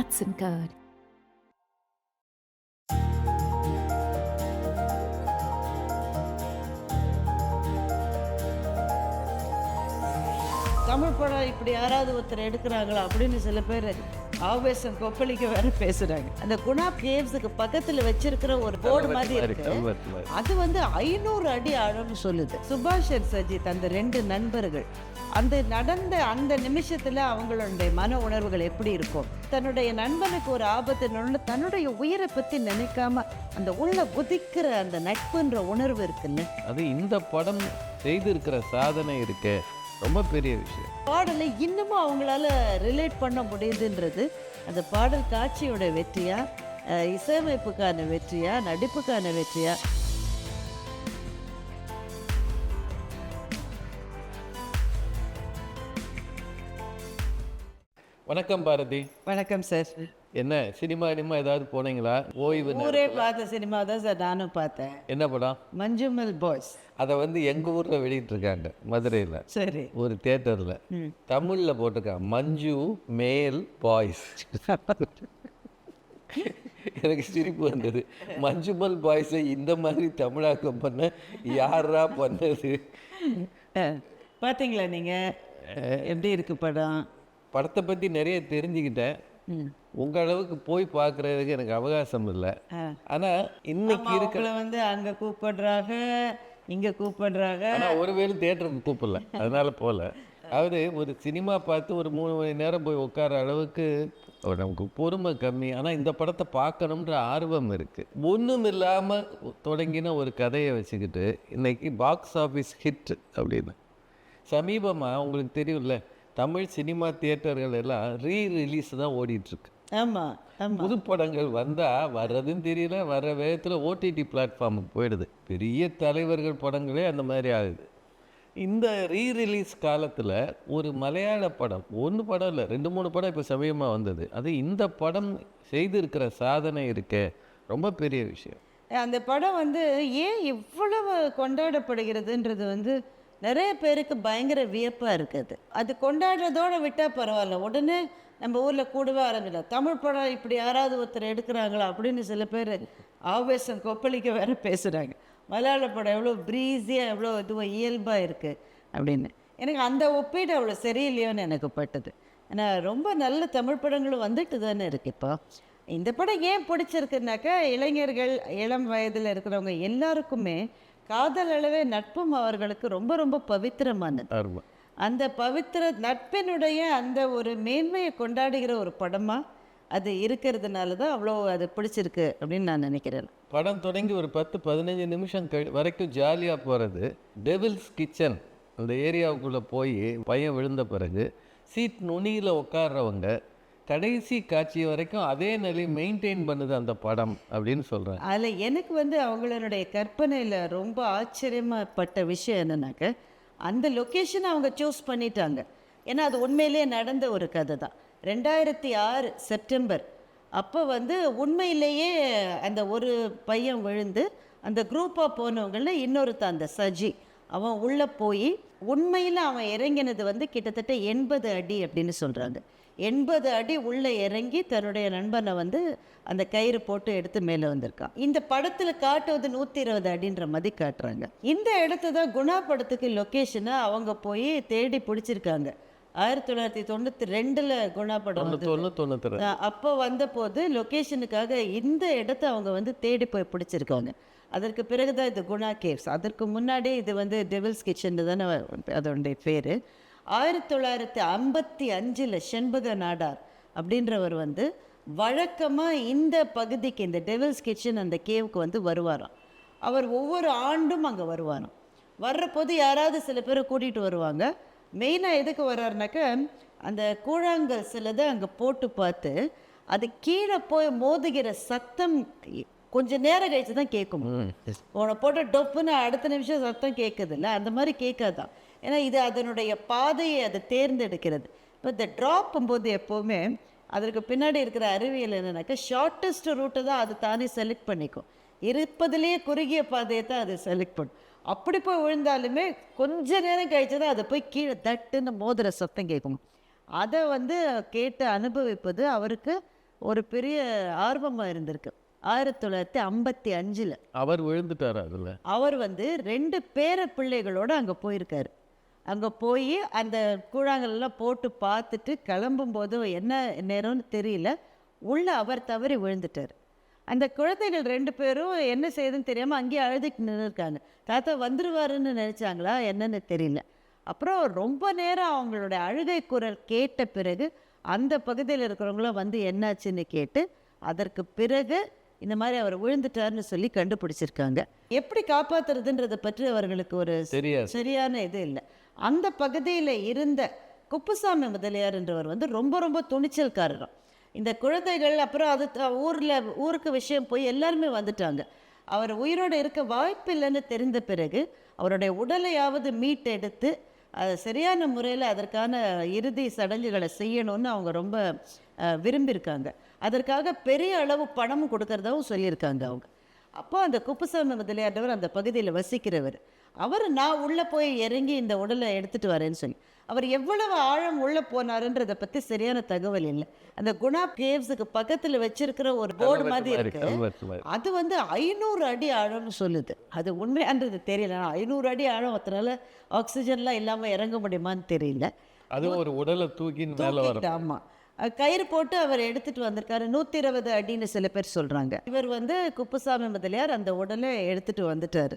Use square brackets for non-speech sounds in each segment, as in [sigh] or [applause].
Hudson Card. Tamil படம் இப்படி யாராவது ஒருத்தர் எடுக்கிறாங்களா அப்படின்னு சில பேர் ஆவேசம் கொப்பளிக்க வேற பேசுறாங்க. அந்த குணா கேவ்ஸுக்கு பக்கத்துல வச்சிருக்கிற ஒரு போர்டு மாதிரி இருக்கு. அது வந்து ஐநூறு அடி ஆழம்னு சொல்லுது. சுபாஷ் அண்ட் சஜித் அந்த ரெண்டு நண்பர்கள். அந்த நடந்த அந்த நிமிஷத்துல அவங்களுடைய மன உணர்வுகள் எப்படி இருக்கும்? தன்னுடைய நண்பனுக்கு ஒரு ஆபத்து தன்னுடைய உயிரை பத்தி நினைக்காம அந்த உள்ள குதிக்கிற அந்த நட்புன்ற உணர்வு இருக்குல்ல? அது இந்த படம் செய்திருக்கிற சாதனை இருக்கே. ரொம்ப பெரிய விஷயம். பாடலை இன்னமும் அவங்களால ரிலேட் பண்ண முடியுதுன்றது அந்த பாடல் காட்சியோட வெற்றியா இசையமைப்புக்கான வெற்றியா நடிப்புக்கான வெற்றியா? வணக்கம் பாரதி. வணக்கம் சார். என்ன சினிமா இனிமா ஏதாவது போனீங்களா? ஓய்வு. ஊரே பார்த்த சினிமா தான் சார் நானும் பார்த்தேன். என்ன படம்? மஞ்சுமல் பாய்ஸ். அதை வந்து எங்கள் ஊரில் வெளியிட்டிருக்காங்க மதுரையில். சரி. ஒரு தேட்டரில் தமிழில் போட்டிருக்காங்க மஞ்சு மேல் பாய்ஸ். எனக்கு சிரிப்பு வந்தது. மஞ்சுமல் பாய்ஸை இந்த மாதிரி தமிழாக்கம் பண்ண யாரா பண்ணது? பார்த்தீங்களா நீங்க? எப்படி இருக்கு படம்? படத்தை பற்றி நிறைய தெரிஞ்சுக்கிட்டேன். ம். உங்க அளவுக்கு போய் பார்க்கறதுக்கு எனக்கு அவகாசம் இல்லை. ஆனால் இன்னைக்கு ஆமா, இருக்க உங்களை வந்து அங்க கூப்பிடுறாங்க இங்க கூப்பிடுறாங்க. ஆனால் ஒருவேளை தேட்டருக்கு கூப்பிடல. அதனால போகல அதாவது ஒரு சினிமா பார்த்து ஒரு மூணு மணி நேரம் போய் உட்கார அளவுக்கு நமக்கு பொறுமை கம்மி. ஆனால் இந்த படத்தை பார்க்கணுன்ற ஆர்வம் இருக்குது ஒன்றும் இல்லாமல் தொடங்கின ஒரு கதையை வச்சுக்கிட்டு இன்னைக்கு பாக்ஸ் ஆஃபீஸ் ஹிட் அப்படின்னு. சமீபமாக உங்களுக்கு தெரியும்ல தமிழ் சினிமா தியேட்டர்கள் எல்லாம் ரீ ரிலீஸ் தான் ஓடிட்டுருக்கு. ஆமா ஆமா. புது படங்கள் வந்தால் வர்றதுன்னு தெரியல வர்ற வேகத்தில் ஓடிடி பிளாட்ஃபார்முக்கு போயிடுது. பெரிய தலைவர்கள் படங்களே அந்த மாதிரி ஆகுது. இந்த ரீ ரிலீஸ் காலத்தில் ஒரு மலையாள படம் ஒன்று படம் இல்லை ரெண்டு மூணு படம் இப்போ சமயமாக வந்தது. அது இந்த படம் செய்திருக்கிற சாதனை இருக்கே ரொம்ப பெரிய விஷயம். அந்த படம் வந்து ஏன் இவ்வளவு கொண்டாடப்படுகிறதுன்றது வந்து நிறைய பேருக்கு பயங்கர வியப்பாக இருக்குது. அது கொண்டாடுறதோட விட்டால் பரவாயில்ல. உடனே நம்ம ஊரில் கூடவே ஆரம்பிக்கல தமிழ் படம் இப்படி யாராவது ஒருத்தர் எடுக்கிறாங்களா அப்படின்னு சில பேர் ஆவேசம் கொப்பளிக்க வேறு பேசுகிறாங்க மலையாள படம் எவ்வளோ ப்ரீஸியாக எவ்வளோ இதுவாக இயல்பாக இருக்குது அப்படின்னு. எனக்கு அந்த ஒப்பீடு அவ்வளோ சரியில்லையோன்னு எனக்கு பட்டது. ஏன்னா ரொம்ப நல்ல தமிழ் படங்களும் வந்துட்டு தானே இருக்கு இப்போ. இந்த படம் ஏன் பிடிச்சிருக்குனாக்கா இளைஞர்கள் இளம் வயதில் இருக்கிறவங்க எல்லாருக்குமே காதல் அளவே நட்பும் அவர்களுக்கு ரொம்ப ரொம்ப பவித்திரமானது. அந்த பவித்திர நட்பினுடைய அந்த ஒரு மேன்மையை கொண்டாடுகிற ஒரு படமாக அது இருக்கிறதுனால தான் அவ்வளோ அது பிடிச்சிருக்கு அப்படின்னு நான் நினைக்கிறேன். படம் தொடங்கி ஒரு பத்து பதினஞ்சு நிமிஷம் கழி வரைக்கும் ஜாலியாக போகிறது டெவில்ஸ் கிச்சன் அந்த ஏரியாவுக்குள்ளே போய் பையன் விழுந்த பிறகு சீட் நுனியில் உட்கார்றவங்க கடைசி காட்சி வரைக்கும் அதே நிலை மெயின்டைன் பண்ணுது அந்த படம் அப்படின்னு சொல்கிறேன் அதில் எனக்கு வந்து அவங்களுடைய கற்பனையில் ரொம்ப ஆச்சரியமாப்பட்ட விஷயம் என்னன்னாக்க அந்த லொக்கேஷனை அவங்க சூஸ் பண்ணிட்டாங்க. ஏன்னா அது உண்மையிலேயே நடந்த ஒரு கதை தான் ரெண்டாயிரத்தி ஆறு செப்டம்பர். அப்போ வந்து உண்மையிலேயே அந்த ஒரு பையன் விழுந்து அந்த குரூப்பாக போனவங்களில் இன்னொருத்தன் அந்த சஜி அவன் உள்ளே போய் உண்மையில் அவன் இறங்கினது வந்து கிட்டத்தட்ட எண்பது அடி அப்படின்னு சொல்கிறாங்க எண்பது அடி உள்ளே இறங்கி தன்னுடைய நண்பனை வந்து அந்த கயிறு போட்டு எடுத்து மேலே வந்திருக்கான். இந்த படத்தில் காட்டுவது நூற்றி இருபது அடின்ற மாதிரி காட்டுறாங்க. இந்த இடத்த தான் குணா படத்துக்கு லொக்கேஷனை அவங்க போய் தேடி பிடிச்சிருக்காங்க. ஆயிரத்தி தொள்ளாயிரத்தி தொண்ணூற்றி ரெண்டில் குணா படம் அப்போ வந்தபோது லொக்கேஷனுக்காக இந்த இடத்த அவங்க வந்து தேடி போய் பிடிச்சிருக்காங்க. அதற்கு பிறகு தான் இது குணா கேவ்ஸ் அதற்கு முன்னாடி இது வந்து டெவில்ஸ் கிச்சன் தானே அதோடைய பேர். ஆயிரத்தி தொள்ளாயிரத்தி ஐம்பத்தி அஞ்சில் செண்பக நாடார் அப்படின்றவர் வந்து வழக்கமாக இந்த பகுதிக்கு இந்த டெவில்ஸ் கிச்சன் அந்த கேவுக்கு வந்து வருவாராம். அவர் ஒவ்வொரு ஆண்டும் அங்கே வருவாராம். வர்றபோது யாராவது சில பேரை கூட்டிகிட்டு வருவாங்க. மெயினாக எதுக்கு வர்றாருனாக்கா அந்த கூழாங்கல் சிலதை அங்கே போட்டு பார்த்து அது கீழே போய் மோதுகிற சத்தம் கொஞ்ச நேரம் கழிச்சு தான் கேட்கும் உன்னை போட்ட டொப்புன்னு அடுத்த நிமிஷம் சத்தம் கேட்குதுல்ல? அந்த மாதிரி கேட்காதான் ஏன்னா இது அதனுடைய பாதையை அதை தேர்ந்தெடுக்கிறது. இப்போ இந்த ட்ராப்பும் போது எப்போவுமே அதற்கு பின்னாடி இருக்கிற அறிவியல் என்னன்னாக்கா ஷார்ட்டஸ்ட் ரூட்டை தான் அது தானே செலக்ட் பண்ணிக்கும். இருப்பதிலேயே குறுகிய பாதையை தான் அது செலக்ட் பண்ணும். அப்படி போய் விழுந்தாலுமே கொஞ்ச நேரம் கழிச்சு தான் அதை போய் கீழே தட்டுன்னு மோதுற சத்தம் கேட்கும். அதை வந்து கேட்டு அனுபவிப்பது அவருக்கு ஒரு பெரிய ஆர்வமாக இருந்திருக்கு. ஆயிரத்தி தொள்ளாயிரத்தி ஐம்பத்தி அஞ்சில். அவர் விழுந்துட்டார் அதில்? அவர் வந்து ரெண்டு பேர பிள்ளைகளோடு அங்கே போயிருக்காரு. அங்கே போய் அந்த கூழாங்கல்லாம் போட்டு பார்த்துட்டு கிளம்பும்போது என்ன நேரம்னு தெரியல. உள்ள அவர் தவறி விழுந்துட்டார். அந்த குழந்தைகள் ரெண்டு பேரும் என்ன செய்யுதுன்னு தெரியாமல் அங்கேயே அழுதுட்டு நின்றுருக்காங்க தாத்தா வந்துருவாருன்னு நினச்சாங்களா என்னன்னு தெரியல. அப்புறம் ரொம்ப நேரம் அவங்களோட அழுகை குரல் கேட்ட பிறகு அந்த பகுதியில் இருக்கிறவங்களும் வந்து என்னாச்சுன்னு கேட்டு அதற்கு பிறகு இந்த மாதிரி அவர் விழுந்துட்டாருன்னு சொல்லி கண்டுபிடிச்சிருக்காங்க. எப்படி காப்பாத்துறதுன்றதை பற்றி அவர்களுக்கு ஒரு சரியான இது இல்லை. அந்த பகுதியில் இருந்த குப்புசாமி முதலியார் என்றவர் வந்து ரொம்ப ரொம்ப துணிச்சல்காரரும். இந்த குழந்தைகள் அப்புறம் அது ஊரில் ஊருக்கு விஷயம் போய் எல்லாருமே வந்துட்டாங்க. அவர் உயிரோடு இருக்க வாய்ப்பில்லைன்னு தெரிந்த பிறகு அவருடைய உடலையாவது மீட்டெடுத்து அது சரியான முறையில் அதற்கான இறுதி சடங்குகளை செய்யணும்னு அவங்க ரொம்ப அஹ், விரும்பியிருக்காங்க. அதற்காக பெரிய அளவு பணமும் கொடுக்கறதாவும் சொல்லியிருக்காங்க அவங்க. அப்போ அந்த குப்புசாமி முதலியார்டவர் அந்த பகுதியில் வசிக்கிறவர். அவர் நான் உள்ளே போய் இறங்கி இந்த உடலை எடுத்துட்டு வரேன்னு சொல்லி. அவர் எவ்வளவு ஆழம் உள்ளே போனாருன்றதை பற்றி சரியான தகவல் இல்லை. அந்த குணா கேவ்ஸுக்கு பக்கத்தில் வச்சிருக்கிற ஒரு போர்டு மாதிரி இருக்கு. அது வந்து ஐநூறு அடி ஆழம்னு சொல்லுது. அது உண்மையான்றது தெரியல. ஐநூறு அடி ஆழம் ஒருத்தனால ஆக்சிஜன்லாம் இல்லாமல் இறங்க முடியுமான்னு தெரியல. அது ஒரு உடலை தூக்கின்னு மேலே வர தூக்கிட்டு, ஆமா. அஹ் கயிறு போட்டு அவர் எடுத்துட்டு வந்திருக்காரு. நூற்றி இருபது அடின்னு சில பேர் சொல்றாங்க. இவர் வந்து குப்புசாமி முதலியார் அந்த உடலை எடுத்துட்டு வந்துட்டாரு.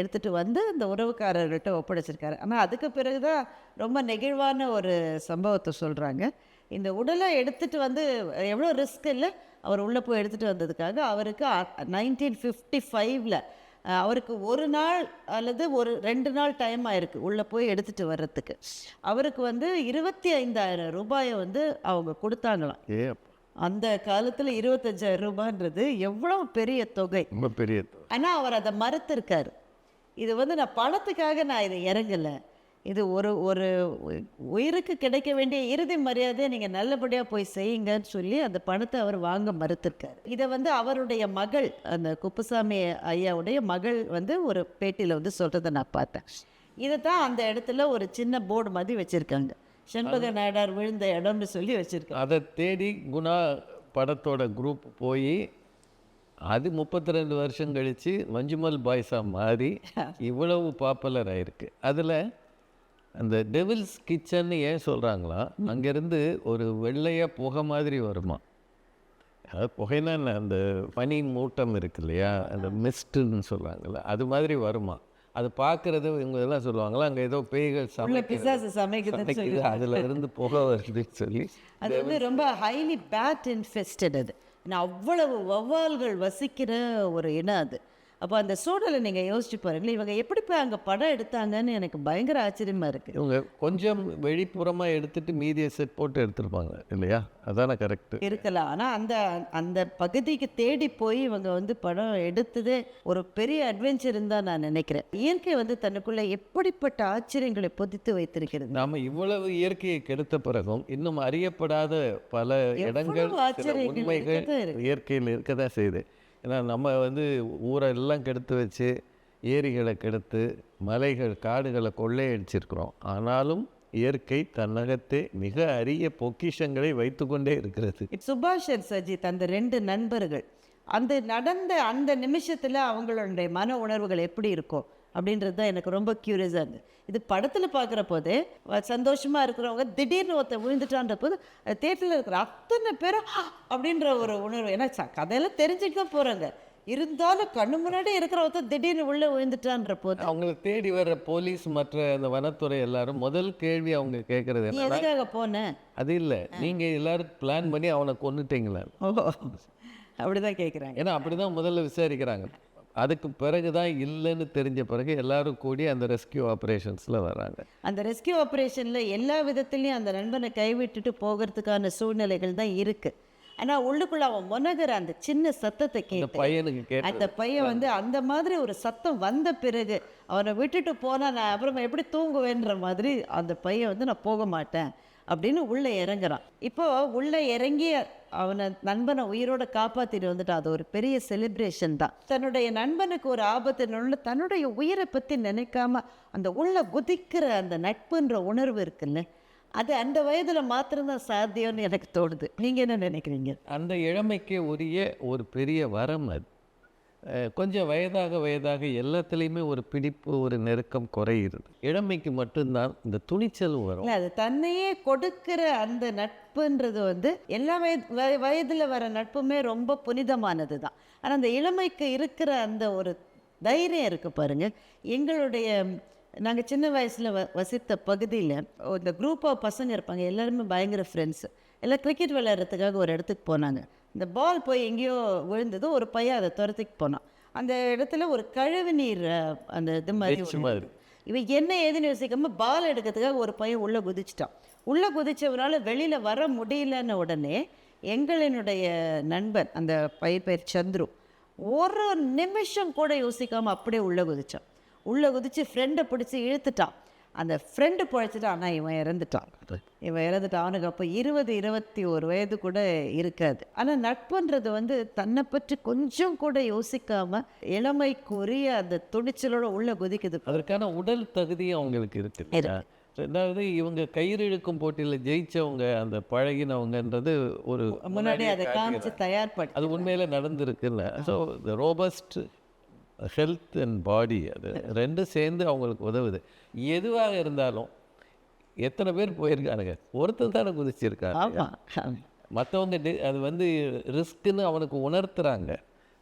எடுத்துட்டு வந்து அந்த உறவுக்காரர்கிட்ட ஒப்படைச்சிருக்காரு. ஆனால் அதுக்கு பிறகுதான் ரொம்ப நெகிழ்வான ஒரு சம்பவத்தை சொல்றாங்க. இந்த உடலை எடுத்துட்டு வந்து எவ்வளோ ரிஸ்க் இல்லை அவர் உள்ளே போய் எடுத்துட்டு வந்ததுக்காக அவருக்கு நைன்டீன் ஃபிஃப்டி ஃபைவ்ல அவருக்கு ஒரு நாள் அல்லது ஒரு ரெண்டு நாள் டைம் ஆயிருக்கு உள்ளே போய் எடுத்துட்டு வர்றதுக்கு. அவருக்கு வந்து இருபத்தி ஐந்தாயிரம் ரூபாயை வந்து அவங்க கொடுத்தாங்களாம். ஏ அந்த காலத்தில் இருபத்தஞ்சாயிரம் ரூபான்றது எவ்வளோ பெரிய தொகை. ரொம்ப பெரிய தொகை. ஆனால் அவர் அதை மறுத்திருக்காரு. இது வந்து நான் பணத்துக்காக நான் இதை இறங்கலை. இது ஒரு ஒரு உயிருக்கு கிடைக்க வேண்டிய இறுதி மரியாதையை நீங்கள் நல்லபடியாக போய் செய்யுங்கன்னு சொல்லி அந்த பணத்தை அவர் வாங்க மறுத்திருக்காரு. இதை வந்து அவருடைய மகள் அந்த குப்புசாமி ஐயாவுடைய மகள் வந்து ஒரு பேட்டியில் வந்து சொல்கிறத நான் பார்த்தேன். இதை தான் அந்த இடத்துல ஒரு சின்ன போர்டு மாதிரி வச்சுருக்காங்க. செண்பக நாடார் விழுந்த இடம்னு சொல்லி வச்சுருக்காங்க. அதை தேடி குணா படத்தோட குரூப் போய் அது முப்பத்தி ரெண்டு வருஷம் கழித்து மஞ்சுமல் பாய்ஸா மாறி [laughs] இவ்வளவு பாப்புலர் ஆயிருக்கு. அதில் அந்த டெவில்ஸ் கிச்சன்னு ஏன் சொல்கிறாங்களா அங்கேருந்து ஒரு வெள்ளையாக புகை மாதிரி வருமா? அதாவது புகைனா அந்த பனி மூட்டம் இருக்கு இல்லையா? அந்த மிஸ்ட்டுன்னு சொல்கிறாங்கல்ல அது மாதிரி வருமா? அது பார்க்குறது இவங்க எல்லாம் சொல்லுவாங்களா? அங்கே ஏதோ பேய்கள் உள்ள சமைக்குது அதில் இருந்து புகை வருதுன்னு சொல்லி அது வந்து ரொம்ப ஹைலி பேட் இன்ஃபெஸ்டட் அது. அவ்வளவு வௌவால்கள் வசிக்கிற ஒரு இனம் அது. அப்போ அந்த சூழலை நீங்கள் யோசிச்சு பாருங்களேன். இவங்க எப்படி போய் அங்கே படம் எடுத்தாங்கன்னு எனக்கு பயங்கர ஆச்சரியமா இருக்கு. இவங்க கொஞ்சம் வெளிப்புறமாக எடுத்துட்டு மீதியை செட் போட்டு எடுத்திருப்பாங்க இல்லையா? அதானே கரெக்டு இருக்கலாம். ஆனால் அந்த அந்த பகுதிக்கு தேடி போய் இவங்க வந்து படம் எடுத்ததே ஒரு பெரிய அட்வென்ச்சர் தான் நான் நினைக்கிறேன். இயற்கை வந்து தனக்குள்ள எப்படிப்பட்ட ஆச்சரியங்களை பொதித்து வைத்திருக்கிறது? நாம இவ்வளவு இயற்கையை கெடுத்த பிறகும் இன்னும் அறியப்படாத பல இடங்கள் உண்மைகள். இயற்கையில் இருக்க. தான் செய்யுது. ஏன்னா நம்ம வந்து ஊரை எல்லாம் கெடுத்து வச்சு ஏரிகளை கெடுத்து மலைகள் காடுகளை கொள்ளையடிச்சிருக்கிறோம். ஆனாலும் இயற்கை தன்னகத்தே மிக அரிய பொக்கிஷங்களை வைத்துக்கொண்டே இருக்கிறது. சுபாஷ் சஜித் அந்த ரெண்டு நண்பர்கள். அந்த நடந்த அந்த நிமிஷத்தில் அவங்களுடைய மன உணர்வுகள் எப்படி இருக்கும் அப்படின்றது தான் எனக்கு ரொம்ப க்யூரியஸாக இருந்தது. இது படத்தில் பார்க்குற போது சந்தோஷமாக இருக்கிறவங்க திடீர்னு ஒருத்தன் விழுந்துட்டான்ற போது தேட்டரில் இருக்கிற அத்தனை பேரும்! அப்படின்ற ஒரு உணர்வு. ஏன்னா கதையெல்லாம் தெரிஞ்சுட்டு தான் போகிறாங்க இருந்தாலும் கண்ணு முன்னாடி இருக்கிற ஒருத்தன் திடீர்னு உள்ளே விழுந்துட்டான்ற போது அவங்கள தேடி வர்ற போலீஸ் மற்ற அந்த வனத்துறை எல்லாரும் முதல் கேள்வி அவங்க கேட்கறது எதுக்காக போன? அது இல்லை. நீங்க எல்லாரும் பிளான் பண்ணி அவனை கொன்னுட்டீங்களா? ஓ அப்படிதான் கேட்குறாங்க ஏன்னா அப்படிதான் முதல்ல விசாரிக்கிறாங்க. அதுக்கு பிறகு தான் இல்லைன்னு தெரிஞ்ச பிறகு எல்லாரும் கூடி அந்த ரெஸ்கியூ ஆப்ரேஷன்ஸில் வராங்க. அந்த ரெஸ்கியூ ஆப்ரேஷனில் எல்லா விதத்துலேயும் அந்த நண்பனை கைவிட்டுட்டு போகிறதுக்கான சூழ்நிலைகள் தான் இருக்குது ஆனால் உள்ளுக்குள்ள அவன் முனகிற அந்த சின்ன சத்தத்தை கேட்டு பையனுக்கு அந்த பையன் வந்து அந்த மாதிரி ஒரு சத்தம் வந்த பிறகு அவனை விட்டுட்டு போனால் நான் அப்புறமா எப்படி தூங்குவேன்ற மாதிரி அந்த பையன் வந்து நான் போக மாட்டேன். அப்படின்னு உள்ளே இறங்குறான். இப்போ உள்ளே இறங்கி அவனை நண்பனை உயிரோட காப்பாற்றிட்டு வந்துட்டு அது ஒரு பெரிய செலிப்ரேஷன் தான். தன்னுடைய நண்பனுக்கு ஒரு ஆபத்து தன்னுடைய உயிரை பற்றி நினைக்காம அந்த உள்ள குதிக்கிற அந்த நட்புன்ற உணர்வு இருக்குல்ல அது அந்த வயதில் மாத்திரம்தான் சாத்தியம்னு எனக்கு தோணுது. நீங்கள் என்ன நினைக்கிறீங்க? அந்த இளமைக்கு உரிய ஒரு பெரிய வரம் அது. கொஞ்சம் வயதாக வயதாக எல்லாத்துலேயுமே ஒரு பிடிப்பு ஒரு நெருக்கம் குறையிறது. இளமைக்கு மட்டும்தான் இந்த துணிச்சல் வரும். அது தன்னையே கொடுக்கிற அந்த நட்புன்றது வந்து எல்லா வயது வய வயதில் வர நட்புமே ரொம்ப புனிதமானது தான் ஆனால் அந்த இளமைக்கு இருக்கிற அந்த ஒரு தைரியம் இருக்குது பாருங்கள் எங்களுடைய நாங்கள் சின்ன வயசில் வ வசித்த பகுதியில் இந்த குரூப் ஆஃப் பசங்க இருப்பாங்க. எல்லாருமே பயங்கர ஃப்ரெண்ட்ஸு எல்லாம் கிரிக்கெட் விளையாடுறதுக்காக ஒரு இடத்துக்கு போனாங்க. இந்த பால் போய் எங்கேயோ விழுந்தது ஒரு பையன் அதை துரத்துக்கு போனான். அந்த இடத்துல ஒரு கழிவு நீர் அந்த இது மாதிரி. இவன் என்ன ஏதுன்னு யோசிக்காம பால் எடுக்கிறதுக்காக ஒரு பையன் உள்ளே குதிச்சிட்டான். உள்ளே குதிச்சவனால வெளியில் வர முடியலன்ன உடனே எங்களினுடைய நண்பன் அந்த பயிர் பெயர் சந்துரு ஒரு நிமிஷம் கூட யோசிக்காம அப்படியே உள்ளே குதிச்சான். உள்ளே குதிச்சு ஃப்ரெண்டை பிடிச்சி இழுத்துட்டான். அந்த ஃப்ரெண்டு பழைச்சிட்டான் ஆனால் இவன் இறந்துட்டான். இவன் இறந்துட்டான் அவனுக்கு அப்போ இருபது இருபத்தி ஒரு வயது கூட இருக்காது. ஆனால் நட்புன்றது வந்து தன்னை பற்றி கொஞ்சம் கூட யோசிக்காம இளமைக்குரிய அந்த துணிச்சலோட உள்ளே குதிக்குது. அதற்கான உடல் தகுதி அவங்களுக்கு இருக்குது ரெண்டாவது இவங்க கயிறு இழுக்கும் போட்டியில் ஜெயிச்சவங்க அந்த பழகினவங்கன்றது ஒரு முன்னாடி அதை காமிச்சு தயார்படுத்தி அது உண்மையில நடந்திருக்குல்ல. So robust health and body அது ரெண்டும் சேர்ந்து அவங்களுக்கு உதவுது. எதுவாக இருந்தாலும் எத்தனை பேர் போயிருக்கானுங்க? ஒருத்தர் தானே குதிச்சிருக்காங்க மற்றவங்க அது வந்து ரிஸ்க்குன்னு அவனுக்கு உணர்த்துறாங்க.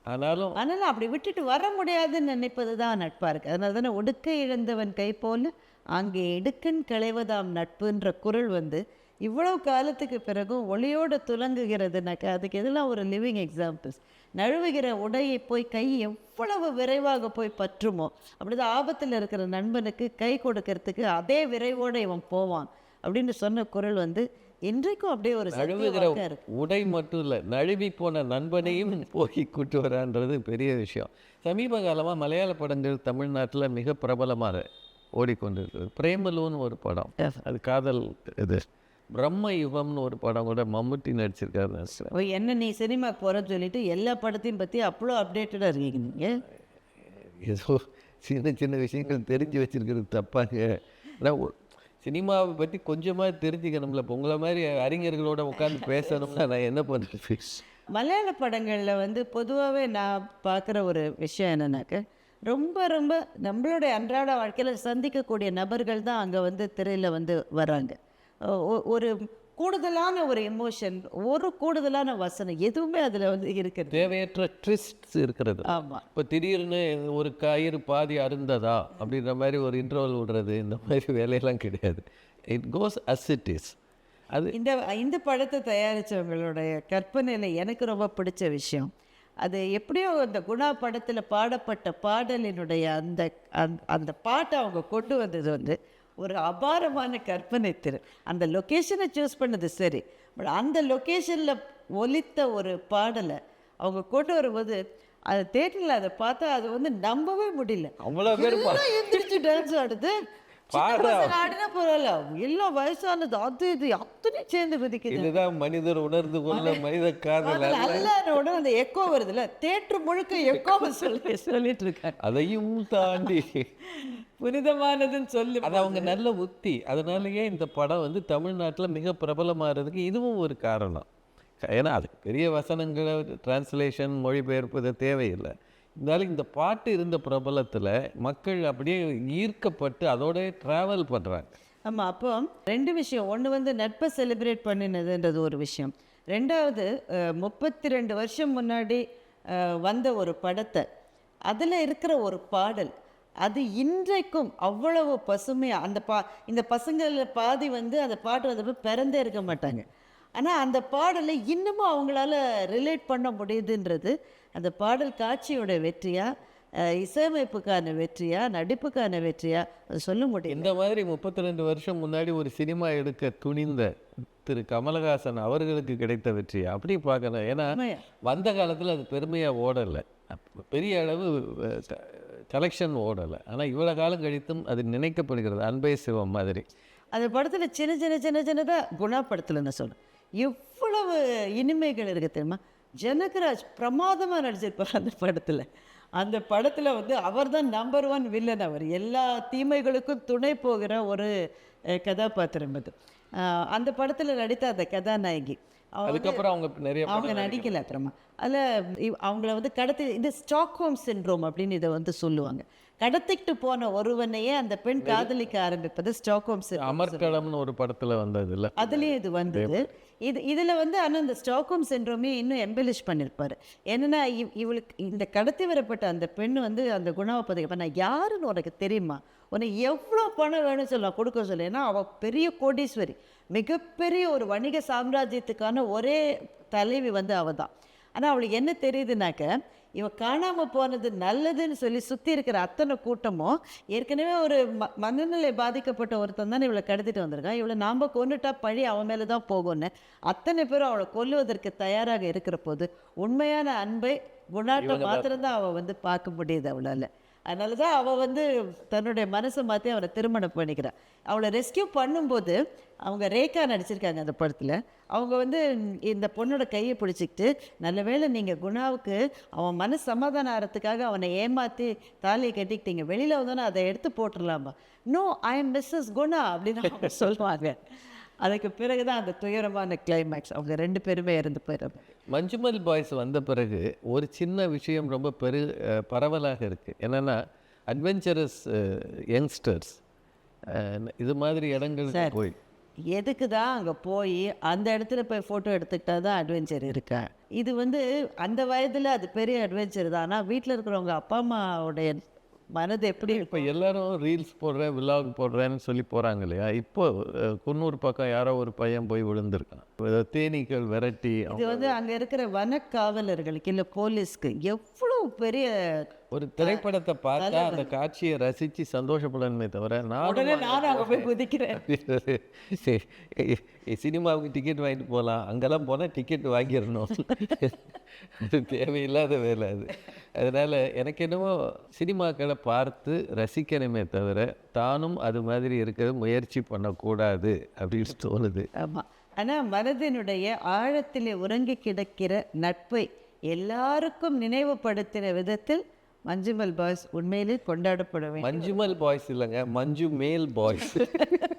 ஆனாலும் அதனால் அப்படி விட்டுட்டு வர முடியாதுன்னு நினைப்பது தான் நட்பாக இருக்குது அதனால தானே ஒடுக்க இழந்தவன் கை போல அங்கே இடுக்கன் களைவதாம் நட்புன்ற குரல் வந்து இவ்வளவு காலத்துக்கு பிறகும் ஒளியோடு துலங்குகிறதுனாக்கா அதுக்கு இதெல்லாம் ஒரு லிவிங் எக்ஸாம்பிள்ஸ் நழுவுகிற உடையை போய் கை எவ்வளவு விரைவாக போய் பற்றுமோ அப்படிதான் ஆபத்தில் இருக்கிற நண்பனுக்கு கை கொடுக்கறதுக்கு அதே விரைவோடு இவன் போவான். அப்படின்னு சொன்ன குரல் வந்து இன்றைக்கும் அப்படியே ஒரு நழுவுகிற உடை மட்டும் இல்லை நழுவி போன நண்பனையும் போய் கூட்டு வரான்றது பெரிய விஷயம். சமீப காலமாக மலையாள படங்கள் தமிழ்நாட்டில் மிக பிரபலமாக ஓடிக்கொண்டிருக்கு பிரேமலூன்னு ஒரு படம். அது காதல் இது. பிரம்ம யுகம்னு ஒரு படம் கூட மம்முட்டி நடிச்சிருக்காரு. ஓ என்ன நீ சினிமாக்கு போகிறேன்னு சொல்லிட்டு எல்லா படத்தையும் பற்றி அவ்வளோ அப்டேட்டடாக இருக்கீங்க? நீங்கள் ஏதோ சின்ன சின்ன விஷயங்கள் தெரிஞ்சு வச்சிருக்கிறது தப்பாங்க. ஆனால் ஒ- சினிமாவை பற்றி கொஞ்சமாக தெரிஞ்சுக்கணும்ல. இப்போ உங்களை மாதிரி அறிஞர்களோட உட்காந்து பேசணும்னா நான் என்ன பண்ணுறது மலையாள படங்களில் வந்து பொதுவாகவே நான் பார்க்குற ஒரு விஷயம் என்னன்னாக்க ரொம்ப ரொம்ப நம்மளுடைய அன்றாட வாழ்க்கையில் சந்திக்கக்கூடிய நபர்கள் தான் அங்கே வந்து திரையில் வந்து வராங்க ஒரு கூடுதலான ஒரு எமோஷன் ஒரு கூடுதலான வசனம் எதுவுமே அதில் வந்து இருக்கிறது தேவையற்ற ட்விஸ்ட்ஸ் இருக்கிறது. ஆமாம் இப்போ திடீர்னு ஒரு கயிறு பாதி அருந்ததா அப்படின்ற மாதிரி ஒரு இன்டர்வல் விடுறது இந்த மாதிரி வேலையெல்லாம் கிடையாது. It goes as it is அது இந்த இந்த படத்தை தயாரித்தவங்களுடைய கற்பனையில் எனக்கு ரொம்ப பிடிச்ச விஷயம் அது எப்படியோ அந்த குணா படத்தில் பாடப்பட்ட பாடலினுடைய அந்த- அந்த பாட்டை அவங்க கொண்டு வந்தது வந்து ஒரு அபாரமான கற்பனை திறன் அந்த லொக்கேஷனை சூஸ் பண்ணது சரி. பட் அந்த லொக்கேஷனில் ஒலித்த ஒரு பாடலை அவங்க கொண்டு வரும்போது அது தேட்டரில் அதை பார்த்தா அது வந்து நம்பவே முடியல. அவ்வளோ பேர் எந்திரிச்சு டான்ஸ் ஆடுது. எல்லாம் வயசானது அது இது அத்தனை சேர்ந்து குதிக்குது இதுதான் மனிதர் உணர்ந்து கொள்ள மனித காதல். எல்லாரோட அந்த எக்கோ வருதுல்ல. தேட்டர் முழுக்க எக்கோவை சொல்லி சொல்லிட்டு இருக்காங்க அதையும் தாண்டி. புனிதமானதுன்னு சொல்லி அது அவங்க நல்ல உத்தி. அதனாலயே இந்த படம் வந்து தமிழ்நாட்டில் மிக பிரபலமாகிறதுக்கு இதுவும் ஒரு காரணம். ஏன்னா அதுக்கு பெரிய வசனங்களை டிரான்ஸ்லேஷன் மொழிபெயர்ப்பு இது தேவையில்லை. இருந்தாலும் இந்த பாட்டு இருந்த பிரபலத்தில் மக்கள் அப்படியே ஈர்க்கப்பட்டு அதோட ட்ராவல் பண்ணுறாங்க ஆமாம் அப்போ ரெண்டு விஷயம். ஒன்று வந்து நட்பை செலிப்ரேட் பண்ணினதுன்றது ஒரு விஷயம். ரெண்டாவது முப்பத்தி ரெண்டு வருஷம் முன்னாடி வந்த ஒரு படத்தை. அதில் இருக்கிற ஒரு பாடல். அது இன்றைக்கும் அவ்வளவு பசுமையாக அந்த பா இந்த பசங்களில் பாதி வந்து அந்த பாட்டு வந்தப்போ பிறந்தே இருக்க மாட்டாங்க. ஆனால் அந்த பாடலை இன்னமும் அவங்களால ரிலேட் பண்ண முடியுதுன்றது அந்த பாடல் காட்சியோட வெற்றியா அஹ், இசையமைப்புக்கான வெற்றியா நடிப்புக்கான வெற்றியா அது சொல்ல முடியும்? இந்த மாதிரி முப்பத்தி ரெண்டு வருஷம் முன்னாடி ஒரு சினிமா எடுக்க துணிந்த திரு கமலஹாசன் அவர்களுக்கு கிடைத்த வெற்றி அப்படி பார்க்கணும். ஏன்னா? வந்த காலத்தில் அது பெருமையாக ஓடலை. பெரிய அளவு கலெக்ஷன் ஓடலை. ஆனால் இவ்வளோ காலம் கழித்தும் அது நினைக்கப்படுகிறது. அன்பே சிவம் மாதிரி. அந்த படத்தில் சின்ன சின்ன சின்ன சின்னதாக குணா படத்தில் நான் சொல்கிறேன் எவ்வளவு இனிமைகள் இருக்கு தெரியுமா? ஜனகராஜ் பிரமாதமாக நடிச்சிருப்பார் அந்த படத்தில். அந்த படத்தில் வந்து அவர் தான் நம்பர் ஒன் வில்லன் அவர். எல்லா தீமைகளுக்கும் துணை போகிற ஒரு கதாபாத்திரம் அது. அந்த படத்தில் நடித்த அந்த கதாநாயகி. அதுக்கப்புறம் அவங்க நிறைய அவங்க நடிக்கல அப்புறமா. அதில் அவங்கள வந்து கடத்தி இது ஸ்டாக்ஹோம் சிண்ட்ரோம் அப்படின்னு இதை வந்து சொல்லுவாங்க. கடத்திட்டு போன ஒருவனையே அந்த பெண் காதலிக்க ஆரம்பிப்பது ஸ்டாக்ஹோம் அமர்க்களம்னு ஒரு படத்துல வந்தது இல்ல அதுலேயும் இது வந்தது. இது இதில் வந்து ஆனால் இந்த ஸ்டாக்ஹோம் சிண்ட்ரோமே இன்னும் எம்பெலிஷ் பண்ணியிருப்பாரு என்னன்னா இவ் இவளுக்கு இந்த கடத்தி வரப்பட்ட அந்த பெண் வந்து அந்த குணாவை பற்றி நான் யாருன்னு உனக்கு தெரியுமா? உனக்கு எவ்வளோ பணம் வேணும்னு சொல்லி நான் கொடுக்க சொல்லு. ஏன்னா அவள் பெரிய கோடீஸ்வரி. மிகப்பெரிய ஒரு வணிக சாம்ராஜ்யத்துக்கான ஒரே தலைவி வந்து அவள் தான் ஆனால் அவளுக்கு என்ன தெரியுதுனாக்க இவ காணாமல் போனது நல்லதுன்னு சொல்லி சுற்றி இருக்கிற அத்தனை கூட்டமும் ஏற்கனவே ஒரு ம மனநிலை பாதிக்கப்பட்ட ஒருத்தன் தானே இவளை கடத்திட்டு வந்திருக்கான். இவளை நாம் கொன்னுட்டா பழி அவன் மேலே தான் போகும்னு அத்தனை பேரும் அவளை கொல்லுவதற்கு தயாராக இருக்கிற போது உண்மையான அன்பை குணாட்டை மாத்திரம்தான் அவள் வந்து பார்க்க முடியுது அவளால். அதனால தான் அவள் வந்து தன்னுடைய மனசை மாற்றி அவனை திருமணம் பண்ணிக்கிறான் அவளை ரெஸ்கியூ பண்ணும்போது அவங்க ரேகா நடிச்சிருக்காங்க அந்த படத்தில். அவங்க வந்து இந்த பொண்ணோட கையை பிடிச்சிக்கிட்டு நல்ல வேளை நீங்கள் குணாவுக்கு அவன் மன சமாதானம் ஆகிறதுக்காக அவனை ஏமாற்றி தாலியை கட்டிக்கிட்டீங்க. வெளியில் வந்தோன்னே அதை எடுத்து போட்டுடலாமா no I am Mrs Guna அப்படின்னு அவங்க சொல்லுவாங்க. அதுக்கு பிறகு தான் அந்த துயரமான கிளைமேக்ஸ் அவங்க ரெண்டு பேருமே இறந்து போயிடுறாங்க. மஞ்சுமல் பாய்ஸ் வந்த பிறகு ஒரு சின்ன விஷயம் ரொம்ப பெரு பரவலாக இருக்குது என்னென்னா அட்வென்ச்சரஸ் யங்ஸ்டர்ஸ் இது மாதிரி இடங்களுக்கு போய். எதுக்கு தான் அங்கே போய் அந்த இடத்துல போய் ஃபோட்டோ எடுத்துக்கிட்டா தான் அட்வென்ச்சர் இருக்கா? இது வந்து அந்த வயதில் அது பெரிய அட்வென்ச்சர் தான். ஆனால் வீட்டில் இருக்கிறவங்க அப்பா அம்மாவுடைய மனது எப்படி இப்போ எல்லாரும் ரீல்ஸ் போடுறேன் விலாக் போடுறேன்னு சொல்லி போகிறாங்க இல்லையா? இப்போ குன்னூர் பக்கம் யாரோ ஒரு பையன் போய் விழுந்திருக்கான். தேனீக்கள் விரட்டி இது வந்து அங்கே இருக்கிற வனக்காவலர்களுக்கு இல்லை போலீஸ்க்கு எவ்வளோ பெரிய ஒரு திரைப்படத்தை பார்த்தா அந்த காட்சியை ரசித்து சந்தோஷப்படணுமே தவிர உடனே நானும் நானும் அங்கே போய் குதிக்கிறேன். சினிமாவுக்கு டிக்கெட் வாங்கிட்டு போகலாம் அங்கெல்லாம் போனால் டிக்கெட் வாங்கிடணும். அது தேவையில்லாத வேலை அது. அதனால் எனக்கு என்னவோ சினிமாக்களை பார்த்து ரசிக்கணுமே தவிர தானும் அது மாதிரி இருக்கிறது முயற்சி பண்ணக்கூடாது அப்படின்னு தோணுது. ஆமாம் ஆனால் மனதினுடைய ஆழத்திலே உறங்கி கிடக்கிற நட்பை எல்லாருக்கும் நினைவுபடுத்தின விதத்தில் மஞ்சுமல் பாய்ஸ் உண்மையிலே கொண்டாடப்பட வேண்டும். மஞ்சுமல் பாய்ஸ் இல்லைங்க மஞ்சு மேல் பாய்ஸ். [laughs]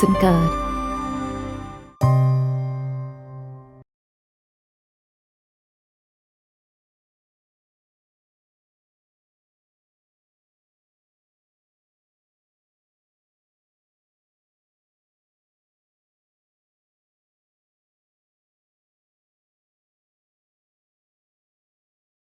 สันเกิด